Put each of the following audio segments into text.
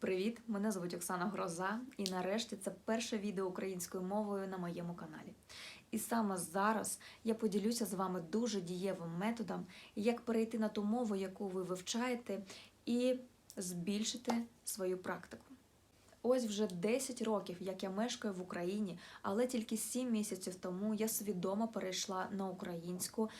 Привіт! Мене звуть Оксана Гроза, і нарешті це перше відео українською мовою на моєму каналі. І саме зараз я поділюся з вами дуже дієвим методом, як перейти на ту мову, яку ви вивчаєте, і збільшити свою практику. Ось вже 10 років, як я мешкаю в Україні, але тільки 7 місяців тому я свідомо перейшла на українську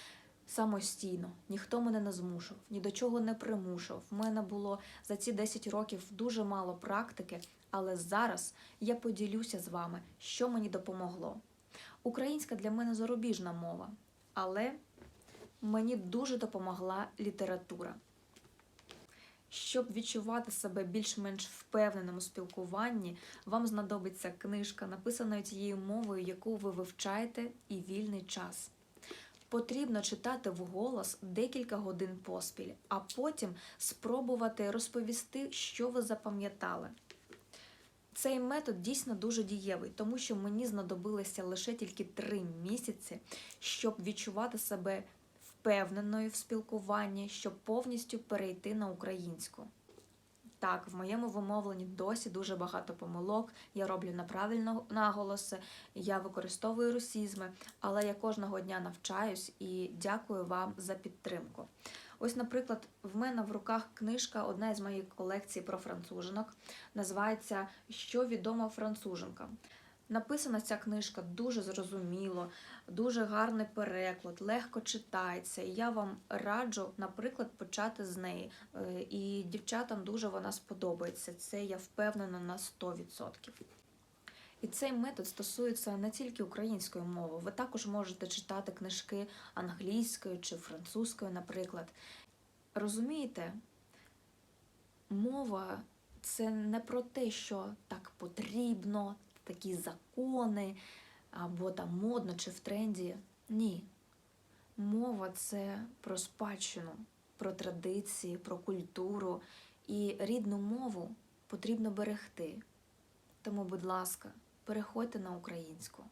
самостійно. Ніхто мене не змушував, ні до чого не примушував. В мене було за ці 10 років дуже мало практики, але зараз я поділюся з вами, що мені допомогло. Українська для мене зарубіжна мова, але мені дуже допомогла література. Щоб відчувати себе більш-менш впевненим у спілкуванні, вам знадобиться книжка, написана тією мовою, яку ви вивчаєте, і вільний час. Потрібно читати вголос декілька годин поспіль, а потім спробувати розповісти, що ви запам'ятали. Цей метод дійсно дуже дієвий, тому що мені знадобилося лише тільки три місяці, щоб відчувати себе впевненою в спілкуванні, щоб повністю перейти на українську. Так, в моєму вимовленні досі дуже багато помилок, я роблю неправильно наголоси, я використовую русізми, але я кожного дня навчаюсь і дякую вам за підтримку. Ось, наприклад, в мене в руках книжка, одна із моїх колекцій про францужинок, називається Що відомо француженкам. Написана ця книжка дуже зрозуміло, дуже гарний переклад, легко читається. І я вам раджу, наприклад, почати з неї. Е, І дівчатам дуже вона сподобається. Це я впевнена на 100%. І цей метод стосується не тільки української мови. Ви також можете читати книжки англійською чи французькою, наприклад. Розумієте, мова це не про те, що так потрібно, такі закони, або там модно чи в тренді. Ні. Мова це про спадщину, про традиції, про культуру. І рідну мову потрібно берегти. Тому, будь ласка, переходьте на українську.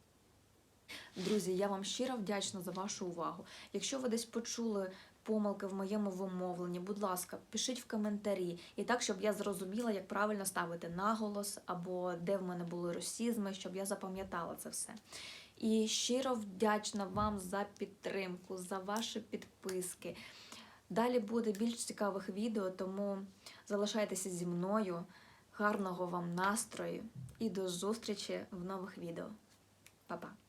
Друзі, я вам щиро вдячна за вашу увагу. Якщо ви десь почули помилки в моєму вимовленні, будь ласка, пишіть в коментарі. І так, щоб я зрозуміла, як правильно ставити наголос, або де в мене були росізми, щоб я запам'ятала це все. І щиро вдячна вам за підтримку, за ваші підписки. Далі буде більш цікавих відео, тому залишайтеся зі мною. Гарного вам настрою і до зустрічі в нових відео. Па-па!